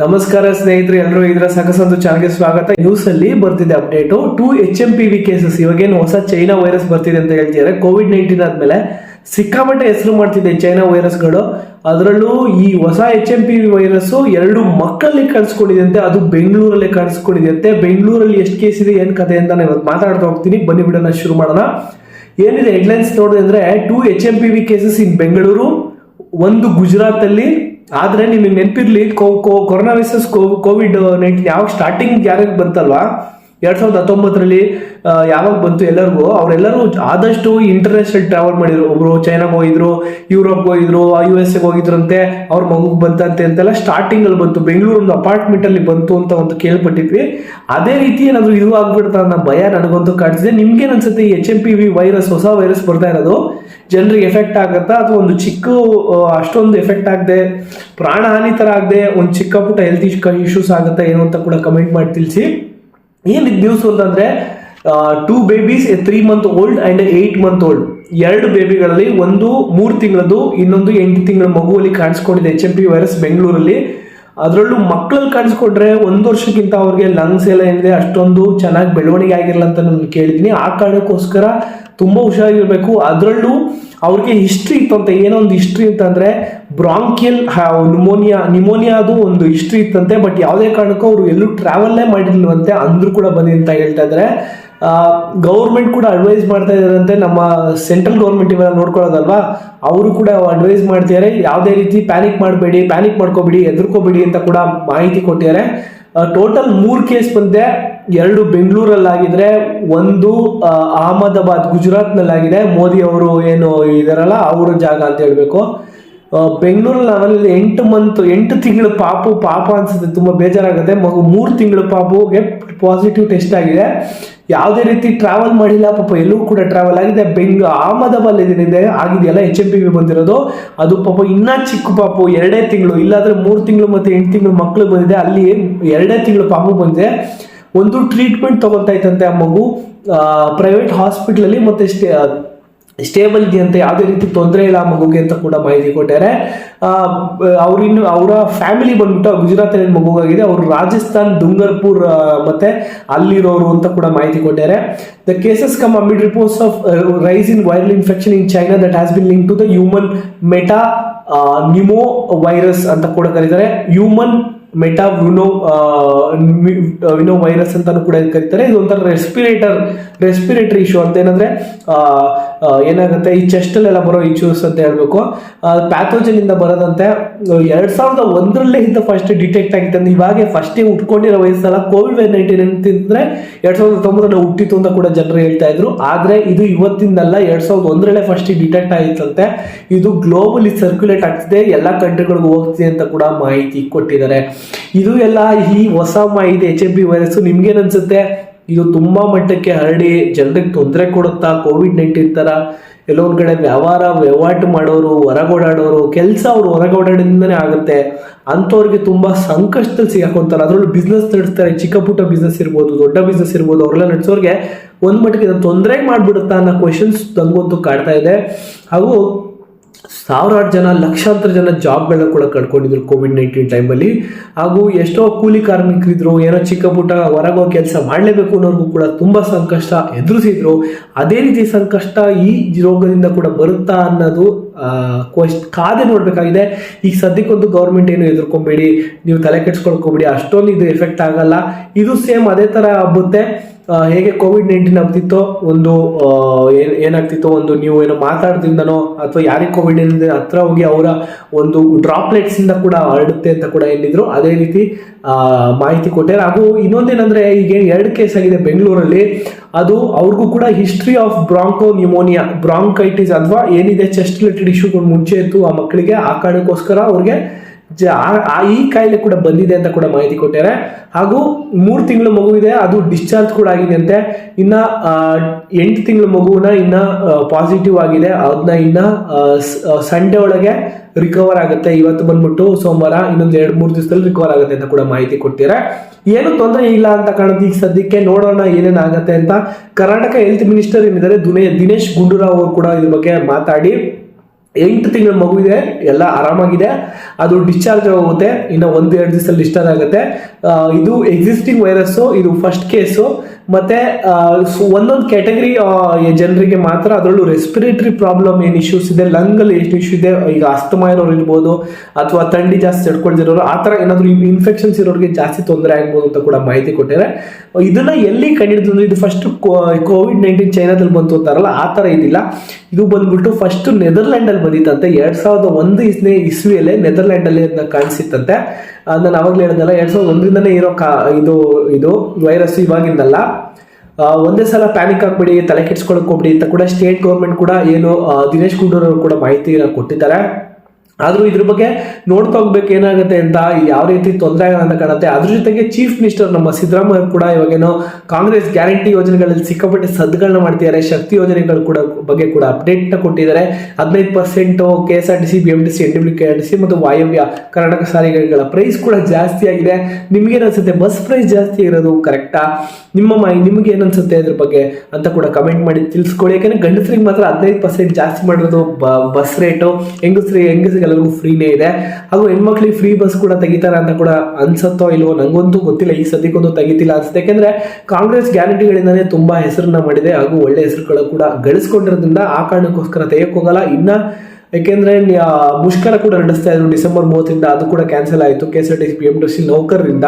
ನಮಸ್ಕಾರ ಸ್ನೇಹಿತರೆ ಎಲ್ಲರೂ ಇದರ ಸಕಸಂದು ಚಾನಲ್ಗೆ ಸ್ವಾಗತ. ನ್ಯೂಸ್ ಅಲ್ಲಿ ಬರ್ತಿದೆ update. Two H M P V cases ಇವಾಗೇನು ಹೊಸ ಚೈನಾ ವೈರಸ್ ಬರ್ತಿದೆ ಅಂತ ಹೇಳ್ತಿದ್ದಾರೆ. ಕೋವಿಡ್ ನೈನ್ಟೀನ್ ಆದ್ಮೇಲೆ ಸಿಕ್ಕಾಪಟ್ಟೆ ಹೆಸರು ಮಾಡ್ತಿದೆ ಚೈನಾ ವೈರಸ್ಗಳು ಅದರಲ್ಲೂ ಈ ಹೊಸ H M P V virus ಎರಡು ಮಕ್ಕಳಲ್ಲಿ ಕಾಣಿಸ್ಕೊಂಡಿದೆ ಅದು ಬೆಂಗಳೂರಲ್ಲಿ ಕಾಣಿಸ್ಕೊಂಡಿದೆ ಬೆಂಗಳೂರಲ್ಲಿ ಎಷ್ಟು ಕೇಸ್ ಇದೆ, ಏನ್ ಕತೆ ಅಂತ ನಾನು ಇವತ್ತು ಮಾತಾಡ್ತಾ ಹೋಗ್ತೀನಿ. ಬನ್ನಿ ಬಿಡೋಣ ಶುರು ಮಾಡೋಣ. ಏನಿದೆ ಹೆಡ್ಲೈನ್ಸ್ ನೋಡಿದ್ರೆ two H M P V cases in Bengaluru ಒಂದು ಗುಜರಾತ್ ಅಲ್ಲಿ ಆದ್ರೆ ನಿಮಗೆ ನೆನಪಿರಲಿ ನೆನಪಿರ್ಲಿ ಕೊರೋನಾ ವೈರಸ್ ಕೋವಿಡ್ ನೈನ್ಟೀನ್ ಯಾವಾಗ ಸ್ಟಾರ್ಟಿಂಗ್ ಯಾರಿಗೆ ಬಂತಲ್ವಾ? ಎರಡ್ ಸಾವಿರದ ಹತ್ತೊಂಬತ್ತರಲ್ಲಿ ಯಾವಾಗ ಬಂತು ಎಲ್ಲರಿಗೂ, ಅವರೆಲ್ಲರೂ ಆದಷ್ಟು ಇಂಟರ್ನ್ಯಾಷನಲ್ ಟ್ರಾವೆಲ್ ಮಾಡಿದ್ರು. ಒಬ್ರು ಚೈನಾಗೆ ಹೋಗಿದ್ರು ಯುರೋಪ್ ಹೋಗಿದ್ರು ಯು ಎಸ್ ಎಗೆ ಹೋಗಿದ್ರಂತೆ, ಅವ್ರ ಮಗುಗೆ ಬಂತಂತೆ ಅಂತೆಲ್ಲ ಸ್ಟಾರ್ಟಿಂಗ್ ಅಲ್ಲಿ ಬಂತು. ಬೆಂಗಳೂರು ಒಂದು ಅಪಾರ್ಟ್ಮೆಂಟ್ ಅಲ್ಲಿ ಬಂತು ಅಂತ ಒಂದು ಕೇಳ್ಪಟ್ಟಿದ್ವಿ. ಅದೇ ರೀತಿ ಏನಾದ್ರು ಇದು ಆಗ್ಬಿಡ್ತಾ ಅನ್ನೋ ಭಯ ನನಗಂತೂ ಕಾಣಿಸಿದೆ ನಿಮ್ಗೆ ಅನ್ಸುತ್ತೆ H M P V virus ಹೊಸ ವೈರಸ್ ಬರ್ತಾ ಇರೋದು? ಜನರಿಗೆ ಎಫೆಕ್ಟ್ ಆಗುತ್ತಾ? ಅಥವಾ ಒಂದು ಚಿಕ್ಕ ಅಷ್ಟೊಂದು ಎಫೆಕ್ಟ್ ಆಗದೆ, ಪ್ರಾಣಹಾನಿ ತರ ಆಗದೆ, ಒಂದು ಚಿಕ್ಕ ಪುಟ್ಟ ಹೆಲ್ತ್ ಇಶ್ಯೂಸ್ ಆಗುತ್ತಾ ಏನು ಅಂತ ಕೂಡ ಕಮೆಂಟ್ ಮಾಡಿ ತಿಳಿಸಿ. ಏನಿದ್ ನ್ಯೂಸ್ ಅಂತಂದ್ರೆ two babies three month old and eight month old ಎರಡು ಬೇಬಿಗಳಲ್ಲಿ ಒಂದು ಮೂರು ತಿಂಗಳದ್ದು, ಇನ್ನೊಂದು ಎಂಟು ತಿಂಗಳ ಮಗುವಲ್ಲಿ ಕಾಣಿಸ್ಕೊಂಡಿದೆ ಎಚ್ ಎಂ ಪಿ ವೈರಸ್ ಬೆಂಗಳೂರಲ್ಲಿ. ಅದರಲ್ಲೂ ಮಕ್ಕಳಲ್ಲಿ ಕಾಣಿಸ್ಕೊಂಡ್ರೆ ಒಂದು ವರ್ಷಕ್ಕಿಂತ ಅವ್ರಿಗೆ ಲಂಗ್ಸ್ ಎಲ್ಲ ಏನಿದೆ, ಅಷ್ಟೊಂದು ಚೆನ್ನಾಗಿ ಬೆಳವಣಿಗೆ ಆಗಿರಲ್ಲ ಅಂತ ನಾನು ಕೇಳಿದ್ದೀನಿ ಆ ಕಾರಣಕ್ಕೋಸ್ಕರ ತುಂಬ ಹುಷಾರಾಗಿರಬೇಕು. ಅದರಲ್ಲೂ ಅವ್ರಿಗೆ ಹಿಸ್ಟ್ರಿ ಇತ್ತು ಅಂತ ಏನೋ ಒಂದು ಹಿಸ್ಟ್ರಿ ಅಂತಂದ್ರೆ ಬ್ರಾಂಕಿಯಲ್ ನ್ಯುಮೋನಿಯಾ ಅದು ಒಂದು ಹಿಸ್ಟ್ರಿ ಇತ್ತಂತೆ ಬಟ್ ಯಾವುದೇ ಕಾರಣಕ್ಕೂ ಅವರು ಎಲ್ಲೂ ಟ್ರಾವೆಲ್ಲೇ ಮಾಡಿಲ್ವಂತೆ ಅಂದ್ರೂ ಕೂಡ ಬನ್ನಿ ಅಂತ ಹೇಳ್ತಾ ಇದ್ದಾರೆ ಗೌರ್ಮೆಂಟ್ ಕೂಡ ಅಡ್ವೈಸ್ ಮಾಡ್ತಾ ಇದ್ದಾರಂತೆ ನಮ್ಮ ಸೆಂಟ್ರಲ್ ಗೌರ್ಮೆಂಟ್ ಇವೆಲ್ಲ ನೋಡ್ಕೊಳ್ಳೋದಲ್ವಾ? ಅವರು ಕೂಡ ಅಡ್ವೈಸ್ ಮಾಡ್ತಿದ್ದಾರೆ ಯಾವುದೇ ರೀತಿ ಪ್ಯಾನಿಕ್ ಮಾಡಬೇಡಿ ಪ್ಯಾನಿಕ್ ಮಾಡ್ಕೋಬೇಡಿ ಎದುರ್ಕೋಬೇಡಿ ಅಂತ ಕೂಡ ಮಾಹಿತಿ ಕೊಟ್ಟಿದ್ದಾರೆ ಟೋಟಲ್ ಮೂರು ಕೇಸ್ ಬಂದೆ ಎರಡು ಬೆಂಗಳೂರಲ್ಲಾಗಿದ್ರೆ, ಒಂದು ಅಹಮದಾಬಾದ್, ಗುಜರಾತ್ನಲ್ಲಾಗಿದೆ. ಮೋದಿ ಅವರು ಏನು ಇದಾರಲ್ಲ, ಅವರ ಜಾಗ ಅಂತ ಹೇಳ್ಬೇಕು. ಬೆಂಗಳೂರಲ್ಲಿ ನಾವಲ್ಲಿ ಎಂಟು ಮಂತ್ ಎಂಟು ತಿಂಗಳು ಪಾಪು, ಪಾಪ ಅನ್ಸುತ್ತೆ, ತುಂಬ ಬೇಜಾರಾಗುತ್ತೆ. ಮಗು ಮೂರು ತಿಂಗಳು ಪಾಪುಗೆ ಪಾಸಿಟಿವ್ ಟೆಸ್ಟ್ ಆಗಿದೆ. ಯಾವುದೇ ರೀತಿ ಟ್ರಾವೆಲ್ ಮಾಡಿಲ್ಲ, ಪಾಪ ಎಲ್ಲೂ ಕೂಡ ಟ್ರಾವೆಲ್ ಆಗಿದೆ. ಬೆಂಗ್ ಅಹಮದಾಬಾದ್ ಏನಿದೆ ಆಗಿದೆಯಲ್ಲ ಎಚ್ ಎಂ ಪಿ ಬಂದಿರೋದು. ಅದು ಪಾಪ ಇನ್ನೂ ಚಿಕ್ಕ ಪಾಪು, ಎರಡೇ ತಿಂಗಳು, ಇಲ್ಲಾಂದ್ರೆ ಮೂರು ತಿಂಗಳು ಮತ್ತು ಎಂಟು ತಿಂಗಳು ಮಕ್ಕಳು ಬಂದಿದೆ. ಅಲ್ಲಿ ಎರಡೇ ತಿಂಗಳು ಪಾಪು ಬಂದಿದೆ. ಒಂದು ಟ್ರೀಟ್ಮೆಂಟ್ ತಗೊತಾ ಇತ್ತಂತೆ ಆ ಮಗು. ಪ್ರೈವೇಟ್ ಹಾಸ್ಪಿಟ್ಲಲ್ಲಿ ಮತ್ತೆ ಸ್ಟೇ ಸ್ಟೇಬಲ್ ಇದೆಯಂತೆ ಯಾವುದೇ ರೀತಿ ತೊಂದರೆ ಇಲ್ಲ ಮಗುಗೆ ಅಂತ ಕೂಡ ಮಾಹಿತಿ ಕೊಟ್ಟಾರೆ ಅವರಿನ್ನು ಅವರ ಫ್ಯಾಮಿಲಿ ಬಂದ್ಬಿಟ್ಟು ಗುಜರಾತ್ ಮಗುಗಾಗಿದೆ ಅವರು ರಾಜಸ್ಥಾನ್ ದುಂಗರ್ಪುರ್ ಆ, ಮತ್ತೆ ಅಲ್ಲಿರೋರು ಅಂತ ಕೂಡ ಮಾಹಿತಿ ಕೊಟ್ಟಾರೆ the cases come amid reports of rise in viral infection in China that has been linked to the human metapneumovirus ಅಂತ ಕೂಡ ಕರೀತಾರೆ. ಹ್ಯೂಮನ್ ಮೆಟಾ ವಿನೋ ವಿನೋ ವೈರಸ್ ಅಂತಾನು ಕೂಡ ಕರೀತಾರೆ. ಇದು ಒಂಥರ ರೆಸ್ಪಿರೇಟರ್, ರೆಸ್ಪಿರೇಟರಿ ಇಶ್ಯೂ ಅಂತ ಏನಂದ್ರೆ ಏನಾಗುತ್ತೆ, ಈ ಚೆಸ್ಟ್ ಅಲ್ಲೆಲ್ಲ ಬರೋ ಇಶ್ಯೂಸ್ ಅಂತ ಹೇಳ್ಬೇಕು. ಪ್ಯಾಥೋಜನ್ ಇಂದ ಬರೋದಂತೆ ಎರಡ್ ಸಾವಿರದ ಒಂದರಲ್ಲೇ ಇಂಥ ಫಸ್ಟ್ ಡಿಟೆಕ್ಟ್ ಆಗಿತ್ತು. ಅಂದ್ರೆ ಇವಾಗ ಫಸ್ಟ್ ಉಟ್ಕೊಂಡಿರೋ ವಯಸ್ಸಲ್ಲ ಕೋವಿಡ್ ನೈನ್ಟೀನ್ ಅಂತಂದ್ರೆ ಎರಡ್ ಸಾವಿರದ ಹತ್ತೊಂಬತ್ತರಲ್ಲಿ ಹುಟ್ಟಿತ್ತು ಅಂತ ಕೂಡ ಜನರು ಹೇಳ್ತಾ ಇದ್ರು. ಆದ್ರೆ ಇದು ಇವತ್ತಿಂದಲ್ಲ, ಎರಡ್ ಸಾವಿರದ ಒಂದರಲ್ಲೇ ಫಸ್ಟ್ ಡಿಟೆಕ್ಟ್ ಆಗಿತ್ತಂತೆ. ಇದು ಗ್ಲೋಬಲಿ ಸರ್ಕ್ಯುಲೇಟ್ ಆಗ್ತಿದೆ, ಎಲ್ಲಾ ಕಂಟ್ರಿಗಳಿಗೂ ಹೋಗ್ತಿದೆ ಅಂತ ಕೂಡ ಮಾಹಿತಿ ಕೊಟ್ಟಿದ್ದಾರೆ. ಇದು ಎಲ್ಲ ಈ ಹೊಸ ಮಾಹಿತಿ ಎಚ್ ಎಂ ಪಿ ವೈರಸ್ ನಿಮ್ಗೇನ್ ಅನ್ಸುತ್ತೆ? ಇದು ತುಂಬಾ ಮಟ್ಟಕ್ಕೆ ಹರಡಿ, ಜನರಿಗೆ ತೊಂದರೆ ಕೊಡುತ್ತಾ ಕೋವಿಡ್ ನೈನ್ಟೀನ್ ತರ ಒಂದ್ ಕಡೆ ವ್ಯವಹಾರ ವಹಿವಾಟು ಮಾಡೋರು, ಹೊರಗೋಡಾಡೋರು, ಕೆಲಸ ಅವ್ರು ಹೊರಗೋಡಾಡಿಂದನೇ ಆಗುತ್ತೆ. ಅಂಥವ್ರಿಗೆ ತುಂಬ ಸಂಕಷ್ಟದಲ್ಲಿ ಸಿಗಾಕೊಂತಾರೆ. ಅದರಲ್ಲೂ ಬಿಸ್ನೆಸ್ ನಡೆಸ್ತಾರೆ. ಚಿಕ್ಕ ಪುಟ್ಟ ಬಿಸ್ನೆಸ್ ಇರ್ಬೋದು, ದೊಡ್ಡ ಬಿಸ್ನೆಸ್ ಇರ್ಬೋದು, ಅವರೆಲ್ಲ ನಡೆಸೋರಿಗೆ ಒಂದು ಮಟ್ಟಿಗೆ ತೊಂದರೆ ಮಾಡ್ಬಿಡುತ್ತಾ ಅನ್ನೋ ಕ್ವಶನ್ಸ್ ನನಗಂತೂ ಕಾಡ್ತಾ ಇದೆ. ಹಾಗೂ ಸಾವಿರಾರು ಜನ, ಲಕ್ಷಾಂತರ ಜನ ಜಾಬ್ಗಳನ್ನ ಕೂಡ ಕಳ್ಕೊಂಡಿದ್ರು ಕೋವಿಡ್ ನೈನ್ಟೀನ್ ಟೈಮಲ್ಲಿ ಹಾಗೂ ಎಷ್ಟೋ ಕೂಲಿ ಕಾರ್ಮಿಕರಿದ್ರು, ಏನೋ ಚಿಕ್ಕ ಪುಟ್ಟ ಹೊರಗೋ ಕೆಲಸ ಮಾಡಲೇಬೇಕು ಅನ್ನೋರ್ಗೂ ಕೂಡ ತುಂಬ ಸಂಕಷ್ಟ ಎದುರಿಸಿದ್ರು. ಅದೇ ರೀತಿ ಸಂಕಷ್ಟ ಈ ರೋಗದಿಂದ ಕೂಡ ಬರುತ್ತಾ ಅನ್ನೋದು ಕಾದೆ ನೋಡಬೇಕಾಗಿದೆ. ಈಗ ಸದ್ಯಕ್ಕೊಂದು ಗೌರ್ಮೆಂಟ್ ಏನು ಎದುರ್ಕೊಂಬೇಡಿ, ನೀವು ತಲೆ ಕೆಡ್ಸ್ಕೊಳ್ಕೊಬೇಡಿ, ಅಷ್ಟೊಂದು ಇದು ಎಫೆಕ್ಟ್ ಆಗಲ್ಲ. ಇದು ಸೇಮ್ ಅದೇ ತರ ಹಬ್ಬುತ್ತೆ ಹೇಗೆ ಕೋವಿಡ್ ನೈನ್ಟೀನ್ ಆಗ್ತಿತ್ತೋ ಒಂದು ಏನು, ಏನಾಗ್ತಿತ್ತೋ ಒಂದು ನೀವು ಏನೋ ಮಾತಾಡ್ದಿಂದನೋ ಅಥವಾ ಯಾರಿಗೆ ಕೋವಿಡ್ ಹತ್ರ ಹೋಗಿ ಅವರ ಒಂದು ಡ್ರಾಪ್ಲೆಟ್ಸ್ ಇಂದ ಕೂಡ ಹರಡುತ್ತೆ ಅಂತ ಕೂಡ ಏನಿದ್ರು ಅದೇ ರೀತಿ ಮಾಹಿತಿ ಕೊಟ್ಟೆ. ಹಾಗೂ ಇನ್ನೊಂದೇನಂದ್ರೆ ಈಗ ಎರಡು ಕೇಸ್ ಆಗಿದೆ ಬೆಂಗಳೂರಲ್ಲಿ. ಅದು ಅವ್ರಿಗೂ ಕೂಡ history of bronchopneumonia bronchitis ಅಥವಾ ಏನಿದೆ ಚೆಸ್ಟ್ ರಿಲೇಟೆಡ್ ಇಶ್ಯೂಗಳು ಮುಂಚೆ ಇತ್ತು ಆ ಮಕ್ಕಳಿಗೆ ಆ ಕಾರಣಕ್ಕೋಸ್ಕರ ಅವ್ರಿಗೆ ಆ- ಈ ಕಾಯಿಲೆ ಕೂಡ ಬಂದಿದೆ ಅಂತ ಕೂಡ ಮಾಹಿತಿ ಕೊಟ್ಟಿದ್ದಾರೆ ಹಾಗೂ ಮೂರು ತಿಂಗಳು ಮಗು ಇದೆ ಅದು ಡಿಸ್ಚಾರ್ಜ್ ಕೂಡ ಆಗಿದೆ ಅಂತೆ. ಇನ್ನ ಎಂಟು ತಿಂಗಳ ಮಗುವನ್ನ ಇನ್ನ ಪಾಸಿಟಿವ್ ಆಗಿದೆ. ಅದನ್ನ ಇನ್ನ ಸಂಡೆ ಒಳಗೆ ರಿಕವರ್ ಆಗುತ್ತೆ. ಇವತ್ತು ಬಂದ್ಬಿಟ್ಟು ಸೋಮವಾರ ಇನ್ನೊಂದು ಎರಡು ಮೂರು ದಿವಸದಲ್ಲಿ ರಿಕವರ್ ಆಗುತ್ತೆ ಅಂತ ಕೂಡ ಮಾಹಿತಿ ಕೊಟ್ಟಿದ್ದಾರೆ. ಏನು ತೊಂದರೆ ಇಲ್ಲ ಅಂತ ಕಾಣುತ್ತೆ. ಈಗ ಸದ್ಯಕ್ಕೆ ನೋಡೋಣ ಏನೇನಾಗತ್ತೆ ಅಂತ ಕರ್ನಾಟಕ ಹೆಲ್ತ್ ಮಿನಿಸ್ಟರ್ ಏನಿದ್ದಾರೆ, ದುನೇ ದಿನೇಶ್ ಗುಂಡೂರಾವ್ ಅವರು ಕೂಡ ಇದ್ರ ಬಗ್ಗೆ ಮಾತಾಡಿ. ಎಂಟು ತಿಂಗಳ ಮಗು ಇದೆ ಎಲ್ಲ ಆರಾಮಾಗಿದೆ. ಅದು ಡಿಸ್ಚಾರ್ಜ್ ಆಗುತ್ತೆ. ಇನ್ನು ಒಂದು ಎರಡು ದಿವಸದಲ್ಲಿ ಡಿಸ್ಚಾರ್ಜ್ ಆಗುತ್ತೆ. ಇದು ಎಕ್ಸಿಸ್ಟಿಂಗ್ ವೈರಸ್ಸು ಇದು ಫಸ್ಟ್ ಕೇಸು ಮತ್ತೆ ಒಂದೊಂದು ಕ್ಯಾಟಗರಿ ಜನರಿಗೆ ಮಾತ್ರ ಅದರಲ್ಲೂ ರೆಸ್ಪಿರೇಟರಿ ಪ್ರಾಬ್ಲಮ್ ಏನು ಇಶ್ಯೂಸ್ ಇದೆ ಲಂಗಲ್ಲಿ ಎಷ್ಟು ಇಶ್ಯೂ ಇದೆ, ಈಗ ಅಸ್ತಮಾ ಇರೋರು ಇರ್ಬೋದು, ಅಥವಾ ಥಂಡಿ ಜಾಸ್ತಿ ತಡ್ಕೊಳ್ದಿರೋರು ಆ ಥರ ಏನಾದರೂ ಇನ್ಫೆಕ್ಷನ್ಸ್ ಇರೋರಿಗೆ ಜಾಸ್ತಿ ತೊಂದರೆ ಆಗ್ಬೋದು ಅಂತ ಕೂಡ ಮಾಹಿತಿ ಕೊಟ್ಟಿದ್ದಾರೆ. ಇದನ್ನ ಎಲ್ಲಿ ಕಂಡಿಡಿದ್ರು ಇದು ಫಸ್ಟ್ ಕೋವಿಡ್ ನೈನ್ಟೀನ್ ಚೈನಾದಲ್ಲಿ ಬಂತು ಅಂತಾರಲ್ಲ, ಆ ಥರ ಇದಿಲ್ಲ ಇದು ಬಂದ್ಬಿಟ್ಟು ಫಸ್ಟ್ ನೆದರ್ಲ್ಯಾಂಡ್ ಅಲ್ಲಿ ಬಂದಿತ್ತಂತೆ. ಎರಡ್ ಸಾವಿರದ ಒಂದು ಇಸ್ನೇ ಇಸ್ವಿಯಲ್ಲೇ ನೆದರ್ಲ್ಯಾಂಡ್ ಅಲ್ಲಿ ಅದನ್ನ ಕಾಣಿಸಿತ್ತಂತೆ. ನಾನು ಅವಾಗಲೇ ಹೇಳಿದ್ನಲ್ಲ, ಎರಡ್ ಸಾವಿರದ ಒಂದರಿಂದನೇ ಇರೋ ಕಾ, ಇದು ಇದು ವೈರಸ್ ಇವಾಗಿಂದಲ್ಲ. ಒಂದೇ ಸಲ ಪ್ಯಾನಿಕ್ ಆಗ್ಬಿಡಿ, ತಲೆ ಕೆಡ್ಸ್ಕೊಳಕ್ ಹೋಗ್ಬಿಡಿ ಅಂತ ಕೂಡ ಸ್ಟೇಟ್ ಗೌರ್ಮೆಂಟ್ ಕೂಡ ಏನು ದಿನೇಶ್ ಗುಂಡೂರವರು ಕೂಡ ಮಾಹಿತಿಯನ್ನು ಕೊಟ್ಟಿದ್ದಾರೆ. ಆದ್ರೂ ಇದ್ರ ಬಗ್ಗೆ ನೋಡ್ತಾ ಹೋಗ್ಬೇಕು ಏನಾಗುತ್ತೆ ಅಂತ ಯಾವ ರೀತಿ ತೊಂದರೆ ಆಗಲ್ಲ ಅಂತ ಕಾಣುತ್ತೆ. ಅದ್ರ ಜೊತೆಗೆ ಚೀಫ್ ಮಿನಿಸ್ಟರ್ ನಮ್ಮ ಸಿದ್ದರಾಮಯ್ಯ ಕೂಡ ಇವಾಗೇನೋ ಕಾಂಗ್ರೆಸ್ ಗ್ಯಾರಂಟಿ ಯೋಜನೆಗಳಲ್ಲಿ ಸಿಕ್ಕಾಪಟ್ಟೆ ಸದ್ಗಳನ್ನ ಮಾಡ್ತಿದ್ದಾರೆ. ಶಕ್ತಿ ಯೋಜನೆಗಳು ಕೂಡ ಬಗ್ಗೆ ಕೂಡ ಅಪ್ಡೇಟ್ನ ಕೊಟ್ಟಿದ್ದಾರೆ. ಹದಿನೈದು percent K S R T C B M T C N W K R T C ಮತ್ತು ವಾಯವ್ಯ ಕರ್ನಾಟಕ ಸಾರಿಗೆಗಳ ಪ್ರೈಸ್ ಕೂಡ ಜಾಸ್ತಿ ಆಗಿದೆ. ನಿಮ್ಗೆ ಅನ್ಸುತ್ತೆ? ಬಸ್ ಪ್ರೈಸ್ ಜಾಸ್ತಿ ಇರೋದು ಕರೆಕ್ಟಾ ನಿಮ್ಮ ಮೈ, ನಿಮ್ಗೆ ಏನನ್ಸುತ್ತೆ ಅದ್ರ ಬಗ್ಗೆ ಅಂತ ಕೂಡ ಕಮೆಂಟ್ ಮಾಡಿ ತಿಳಿಸ್ಕೊಳ್ಳಿ. ಯಾಕಂದ್ರೆ ಗಂಡಸರಿಗೆ ಮಾತ್ರ ಹದಿನೈದು ಪರ್ಸೆಂಟ್ ಜಾಸ್ತಿ ಮಾಡಿರೋದು ಬಸ್ ರೇಟು ಹೆಂಗಸ್ರಿಗೆ ಹೆಂಗಸರಿಗೆಲ್ಲರಿಗೂ ಫ್ರೀನೇ ಇದೆ. ಹಾಗೂ ಹೆಣ್ಮಕ್ಳಿಗೆ ಫ್ರೀ ಬಸ್ ಕೂಡ ತೆಗಿತಾರೆ ಅಂತ ಕೂಡ ಅನ್ಸತ್ತೋ ಇಲ್ವೋ ನಂಗಂತೂ ಗೊತ್ತಿಲ್ಲ. ಈ ಸದ್ಯಕ್ಕೊಂದು ತೆಗಿತಿಲ್ಲ ಅನ್ಸುತ್ತೆ. ಯಾಕಂದ್ರೆ ಕಾಂಗ್ರೆಸ್ ಗ್ಯಾರಂಟಿಗಳಿಂದಾನೇ ತುಂಬಾ ಹೆಸರನ್ನ ಮಾಡಿದೆ. ಹಾಗೂ ಒಳ್ಳೆ ಹೆಸರುಗಳು ಕೂಡ ಗಳಿಸ್ಕೊಂಡಿರೋದ್ರಿಂದ ಆ ಕಾರಣಕ್ಕೋಸ್ಕರ ತೆಗೆಯಕ್ ಹೋಗಲ್ಲ ಇನ್ನ ಯಾಕೆಂದ್ರೆ ಮುಷ್ಕರ ಕೂಡ ನಡೆಸ್ತಾ ಇದ್ರು ಡಿಸೆಂಬರ್ ಮೂವತ್ತರಿಂದ, ಅದು ಕೂಡ ಕ್ಯಾನ್ಸಲ್ ಆಯಿತು. K S R T C P M T C ನೌಕರರಿಂದ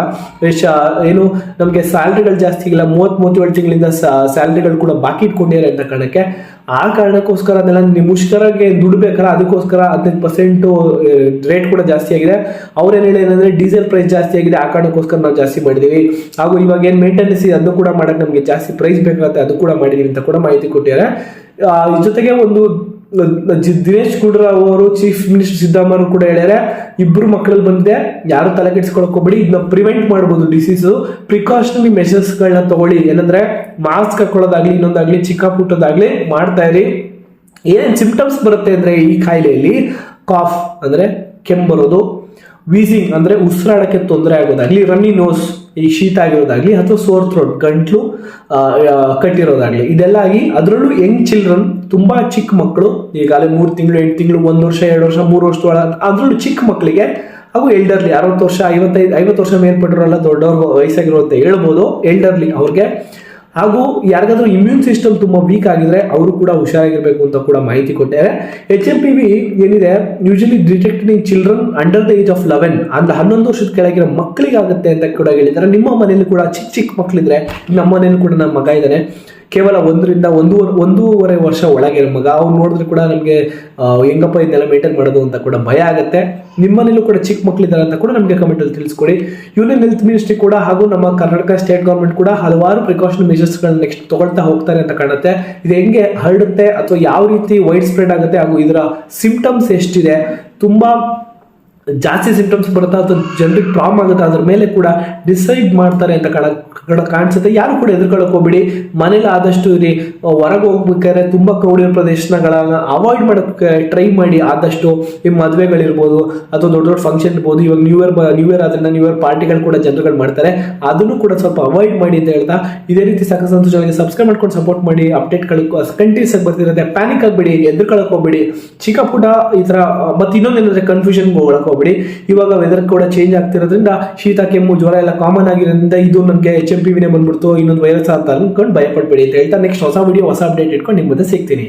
ಏನು, ನಮಗೆ ಸ್ಯಾಲ್ರಿಗಳು ಜಾಸ್ತಿ ಇಲ್ಲ. ಮೂವತ್ತ್ ಮೂವತ್ತೇಳು ತಿಂಗಳಿಂದ ಸ್ಯಾಲ್ರಿಗಳು ಕೂಡ ಬಾಕಿ ಇಟ್ಕೊಂಡಿದ್ದಾರೆ ಅಂತ ಕಾರಣಕ್ಕೆ, ಆ ಕಾರಣಕ್ಕೋಸ್ಕರ ಅದೆಲ್ಲ ನೀವು ದುಡ್ಡು ಬೇಕಲ್ಲ ಅದಕ್ಕೋಸ್ಕರ ಹದಿನೈದು ಪರ್ಸೆಂಟು ರೇಟ್ ಕೂಡ ಜಾಸ್ತಿ ಆಗಿದೆ. ಅವ್ರೇನು ಏನಂದ್ರೆ ಡೀಸೆಲ್ ಪ್ರೈಸ್ ಜಾಸ್ತಿ ಆಗಿದೆ. ಆ ಕಾರಣಕ್ಕೋಸ್ಕರ ನಾವು ಜಾಸ್ತಿ ಮಾಡಿದೀವಿ. ಹಾಗೂ ಇವಾಗ ಏನು ಮೇಂಟೆನೆನ್ಸ್ ಇದೆ, ಅದು ಕೂಡ ಮಾಡಕ್ಕೆ ನಮಗೆ ಜಾಸ್ತಿ ಪ್ರೈಸ್ ಬೇಕಾಗುತ್ತೆ, ಅದು ಕೂಡ ಮಾಡಿದೀವಿ ಅಂತ ಕೂಡ ಮಾಹಿತಿ ಕೊಟ್ಟಿದ್ದಾರೆ. ಜೊತೆಗೆ ಒಂದು ದಿನೇಶ್ ಗುಂಡೂರಾವ್ ಅವರು ಚೀಫ್ ಮಿನಿಸ್ಟರ್ ಸಿದ್ದರಾಮಯ್ಯ ಕೂಡ ಹೇಳ್ಯಾರೆ, ಇಬ್ರು ಮಕ್ಕಳಲ್ಲಿ ಬಂದಿದೆ, ಯಾರು ತಲೆ ಹೋಗ್ಬೇಡಿ ಇದನ್ನ ಪ್ರಿವೆಂಟ್ ಮಾಡ್ಬೋದು ಡಿಸೀಸು ಪ್ರಿಕಾಷನರಿ ಮೆಷರ್ಸ್ಗಳನ್ನ ತಗೊಳ್ಳಿ, ಏನಂದ್ರೆ ಮಾಸ್ಕ್ ಹಾಕೊಳ್ಳೋದಾಗ್ಲಿ, ಇನ್ನೊಂದಾಗ್ಲಿ, ಚಿಕ್ಕ ಪುಟ್ಟದಾಗ್ಲಿ ಮಾಡ್ತಾ ಇರಿ. ಏನೇನು ಸಿಂಪ್ಟಮ್ಸ್ ಬರುತ್ತೆ ಅಂದ್ರೆ ಈ ಕಾಯಿಲೆಯಲ್ಲಿ? ಕಾಫ್ ಅಂದ್ರೆ ಕೆಮ್ಮು ಬರೋದು ವೀಸಿಂಗ್ ಅಂದ್ರೆ ಉಸಿರಾಡಕ್ಕೆ ತೊಂದರೆ ಆಗೋದಾಗ್ಲಿ ರನ್ನಿ ನೋಸ್ ಈ ಶೀತ ಆಗಿರೋದಾಗ್ಲಿ ಅಥವಾ ಸೋರ್ ಥ್ರೋಟ್ ಗಂಟ್ಲು ಕಟ್ಟಿರೋದಾಗ್ಲಿ, ಇದೆಲ್ಲ ಆಗಿ ಅದರಲ್ಲೂ ಯಂಗ್ ಚಿಲ್ಡ್ರನ್ ತುಂಬಾ ಚಿಕ್ಕ ಮಕ್ಕಳು, ಈಗಾಗಲೇ ಮೂರು ತಿಂಗಳು, ಎಂಟು ತಿಂಗಳು, ಒಂದು ವರ್ಷ, ಎರಡು ವರ್ಷ, ಮೂರು ವರ್ಷ ಅದರಲ್ಲೂ ಚಿಕ್ಕ ಮಕ್ಕಳಿಗೆ ಹಾಗೂ ಎಲ್ಡರ್ಲಿ ಅರವತ್ತು ವರ್ಷ, ಐವತ್ತೈದು, ಐವತ್ತು ವರ್ಷ ಮೇಲ್ಪಟ್ಟಿರೋಲ್ಲ ದೊಡ್ಡವ್ರ ವಯಸ್ಸಾಗಿರೋ ಅಂತ ಹೇಳ್ಬೋದು ಎಲ್ಡರ್ಲಿ ಅವ್ರಿಗೆ ಹಾಗೂ ಯಾರಿಗಾದ್ರೂ ಇಮ್ಯೂನ್ ಸಿಸ್ಟಮ್ ತುಂಬಾ ವೀಕ್ ಆಗಿದ್ರೆ ಅವರು ಕೂಡ ಹುಷಾರಾಗಿರಬೇಕು ಅಂತ ಕೂಡ ಮಾಹಿತಿ ಕೊಟ್ಟಿದ್ದಾರೆ. ಎಚ್ ಎಂ ಪಿ ವಿ ಏನಿದೆ usually detected in children under the age of eleven ಅಂದ್ರೆ ಹನ್ನೊಂದು ವರ್ಷದ ಕೆಳಗಿರೋ ಮಕ್ಕಳಿಗಾಗುತ್ತೆ ಅಂತ ಕೂಡ ಹೇಳಿದ್ದಾರೆ. ನಿಮ್ಮ ಮನೆಯಲ್ಲಿ ಕೂಡ ಚಿಕ್ಕ ಚಿಕ್ಕ ಮಕ್ಕಳಿದ್ರೆ ನಮ್ಮ ಮನೇಲಿ ಕೂಡ ನಮ್ಮ ಮಗ ಇದ್ದಾನೆ. ಕೇವಲ ಒಂದರಿಂದ ಒಂದು ಒಂದೂವರೆ ವರ್ಷ ಒಳಗಿರೋ ಮಗ. ಅವ್ರು ನೋಡಿದ್ರೆ ಕೂಡ ನಮಗೆ ಹೆಂಗಪ್ಪ ಇದನ್ನೆಲ್ಲ ಮೇಂಟೈನ್ ಮಾಡೋದು ಅಂತ ಕೂಡ ಭಯ ಆಗುತ್ತೆ. ನಿಮ್ಮನೇಲೂ ಕೂಡ ಚಿಕ್ಕ ಮಕ್ಕಳಿದ್ದಾರೆ ಅಂತ ಕೂಡ ನಮಗೆ ಕಮೆಂಟಲ್ಲಿ ತಿಳಿಸ್ಕೊಡಿ. ಯೂನಿಯನ್ ಹೆಲ್ತ್ ಮಿನಿಸ್ಟ್ರಿ ಕೂಡ ಹಾಗೂ ನಮ್ಮ ಕರ್ನಾಟಕ ಸ್ಟೇಟ್ ಗೌರ್ಮೆಂಟ್ ಕೂಡ ಹಲವಾರು ಪ್ರಿಕಾಷನ್ ಮೆಷರ್ಸ್ಗಳನ್ನ ನೆಕ್ಸ್ಟ್ ತಗೊಳ್ತಾ ಹೋಗ್ತಾರೆ ಅಂತ ಕಾಣುತ್ತೆ. ಇದು ಹೆಂಗೆ ಹರಡುತ್ತೆ ಅಥವಾ ಯಾವ ರೀತಿ ವೈಡ್ ಸ್ಪ್ರೆಡ್ ಆಗುತ್ತೆ ಹಾಗೂ ಇದರ ಸಿಂಪ್ಟಮ್ಸ್ ಎಷ್ಟಿದೆ. ತುಂಬಾ ಜಾಸ್ತಿ ಸಿಂಪ್ಟಮ್ಸ್ ಬರುತ್ತಾ ಅಥವಾ ಜನರಿಗೆ ಪ್ರಾಬ್ಲಮ್ ಆಗುತ್ತೆ. ಅದ್ರ ಮೇಲೆ ಕೂಡ ಡಿಸೈಡ್ ಮಾಡ್ತಾರೆ ಅಂತ ಕಡ ಕಾಣಿಸುತ್ತೆ. ಯಾರು ಕೂಡ ಎದುರ್ಕೊಳ್ಳೋಕೆ ಹೋಗ್ಬೇಡಿ. ಮನೇಲಿ ಆದಷ್ಟು ಇರಿ. ಹೊರಗೆ ಹೋಗ್ಬೇಕಾದ್ರೆ ತುಂಬ ಕ್ರೌಡಿನ ಪ್ರದೇಶಗಳನ್ನ ಅವಾಯ್ಡ್ ಮಾಡೋಕ್ಕೆ ಟ್ರೈ ಮಾಡಿ. ಆದಷ್ಟು ಈ ಮದುವೆಗಳಿರ್ಬೋದು ಅಥವಾ ದೊಡ್ಡ ದೊಡ್ಡ ಫಂಕ್ಷನ್ ಇರ್ಬೋದು. ಇವಾಗ ನ್ಯೂ ಇಯರ್ ನ್ಯೂ ಇಯರ್ ಆದ್ರಿಂದ ನ್ಯೂ ಇಯರ್ ಪಾರ್ಟಿಗಳು ಕೂಡ ಜನರುಗಳು ಮಾಡ್ತಾರೆ. ಅದನ್ನು ಕೂಡ ಸ್ವಲ್ಪ ಅವಾಯ್ಡ್ ಮಾಡಿ ಅಂತ ಹೇಳ್ತಾ ಇದೇ ರೀತಿ ಸಾಕು ಸಂತೋಷ ಸಬ್ಸ್ಕ್ರೈಬ್ ಮಾಡ್ಕೊಂಡು ಸಪೋರ್ಟ್ ಮಾಡಿ. ಅಪ್ಡೇಟ್ಗಳು ಕಂಟಿನ್ಯೂಸ್ ಆಗಿ ಬರ್ತಿರುತ್ತೆ. ಪ್ಯಾನಿಕ್ ಆಗಬೇಡಿ. ಎದುರ್ಕೊಳ್ಳೋಕೆ ಹೋಗ್ಬೇಡಿ. ಚಿಕ್ಕ ಪುಟ್ಟ ಈ ಥರ ಮತ್ತೆ ಇನ್ನೊಂದೇನಂದ್ರೆ ಕನ್ಫ್ಯೂಷನ್ ಹೋಗಕ್ಕೆ ಹೋಗ್ಬೇಡಿ ಇವಾಗ ವೆದರ್ ಕೂಡ ಚೇಂಜ್ ಆಗ್ತಿರೋದ್ರಿಂದ ಶೀತ, ಕೆಮ್ಮು, ಜ್ವರ ಎಲ್ಲ ಕಾಮನ್ ಆಗಿರೋದ್ರಿಂದ ಇದು ನನಗೆ ಎಚ್ ಎಂ ಪಿ ವಿನೇ ಬಂದ್ಬಿಡ್ತು. ಇನ್ನೊಂದು ವೈರಸ್ ಅಂತ ಅನ್ಕೊಂಡು ಭಯಪಡಬೇಡಿ ಅಂತ ಹೇಳ್ತಾ ನೆಕ್ಸ್ಟ್ ಹೊಸ ವಿಡಿಯೋ ಹೊಸ ಅಪ್ಡೇಟ್ ಇಟ್ಕೊಂಡು ನಿಮ್ಮ ಮುಂದೆ ಸಿಗ್ತೀನಿ.